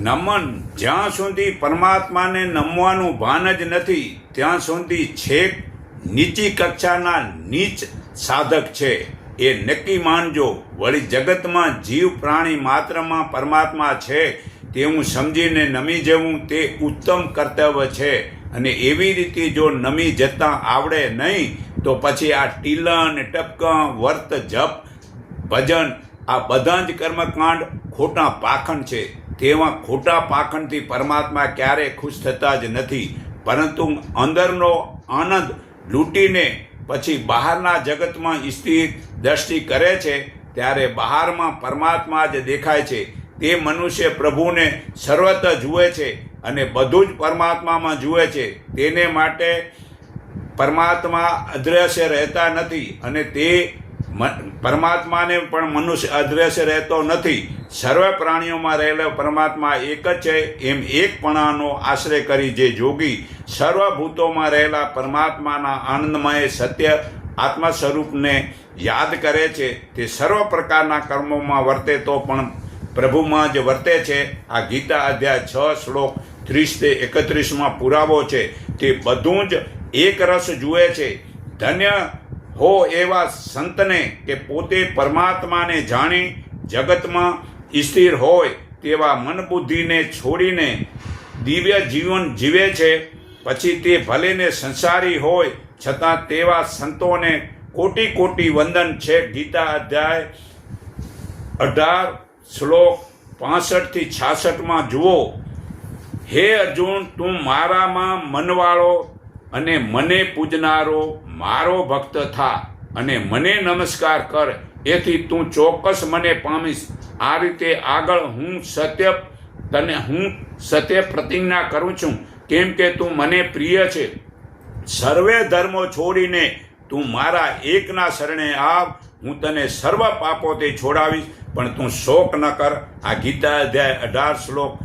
નમન. જ્યાં સુધી પરમાત્માને નમવાનું ભાન જ નથી, ત્યાં સુધી છેક નીચી કક્ષાના નીચ સાધક છે. એ નક્કી માનજો, વળી જગતમાં જીવ પ્રાણી માત્રમાં પરમાત્મા છે, તેવું સમજીને નમી જવું તે ઉત્તમ કર્તવ્ય છે. અને એવી રીતે જો નમી જતા આવડે નહીં, તો પછી આ ટીલન ટપકં વર્ત, જપ, ભજન, આ બધા જ કર્મકાંડ ખોટા પાખંડ છે. તેવા ખોટા પાખંડથી પરમાત્મા ક્યારેય ખુશ થતા જ નથી. પરંતુ અંદરનો આનંદ લૂંટીને પછી બહારના જગતમાં સ્થિર દ્રષ્ટિ કરે છે, ત્યારે બહારમાં પરમાત્મા જ દેખાય છે. તે મનુષ્ય પ્રભુને સર્વત્ર જુએ છે અને બધું જ પરમાત્મામાં જુએ છે. તેને માટે પરમાત્મા અદ્રશ્ય રહેતા નથી અને તે પરમાત્માને પણ મનુષ્ય અદ્રશ્ય રહેતો નથી. સર્વ પ્રાણીઓમાં રહેલો પરમાત્મા એક જ છે. એમ એકપણાનો આશ્રય કરી જે જોગી સર્વભૂતોમાં રહેલા પરમાત્માના આનંદમય સત્ય આત્મા સ્વરૂપને યાદ કરે છે. તે સર્વ પ્રકારના કર્મોમાં વર્તે તો પણ પ્રભુમાં જ વર્તે છે. આ ગીતા અધ્યાય છ શ્લોક ત્રીસ તે એકત્રીસમાં પુરાવો છે. તે બધું જ એક રસ જુએ છે. ધન્ય હો એવા સંતને કે પોતે પરમાત્માને જાણી જગતમાં સ્થિર હોય તેવા મન બુદ્ધિને છોડીને દિવ્ય જીવન જીવે છે, પછી તે ભલેને સંસારી હોય, છતાં તેવા સંતોને કોટી કોટી વંદન છે. ગીતા અધ્યાય અઢાર શ્લોક પાસઠથી છાસઠમાં જુઓ, હે અર્જુન, તું મારામાં મનવાળો અને મને પૂજનારો મારો ભક્ત થા અને મને નમસ્કાર કર. એથી તું ચોક્કસ મને પામીશ. આ રીતે આગળ હું સત્ય તને હું સત્ય પ્રતિજ્ઞા કરું છું. કેમ કે તું મને પ્રિય છે. સર્વે ધર્મો છોડીને તું મારા એકના શરણે આવ. હું તને સર્વ પાપોથી છોડાવીશ. પણ તું શોક ન કર. આ ગીતા અધ્યાય અઢાર શ્લોક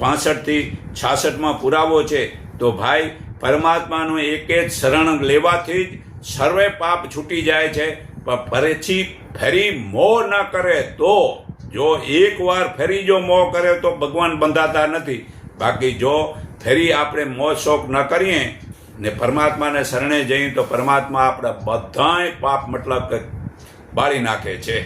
પાસઠથી છાસઠમાં પુરાવો છે. તો ભાઈ પરમાત્માનું એક જ શરણ લેવાથી જ સર્વે પાપ છૂટી જાય છે. પણ ફરીથી ફરી મોહ ન કરે તો જો એકવાર ફરી જો મોહ કરે તો ભગવાન બંધાતા નથી. બાકી જો ફરી આપણે મોહ શોખ ન કરીએ ને પરમાત્માને શરણે જઈએ તો પરમાત્મા આપણા બધાય પાપ મતલબ બાળી નાખે છે.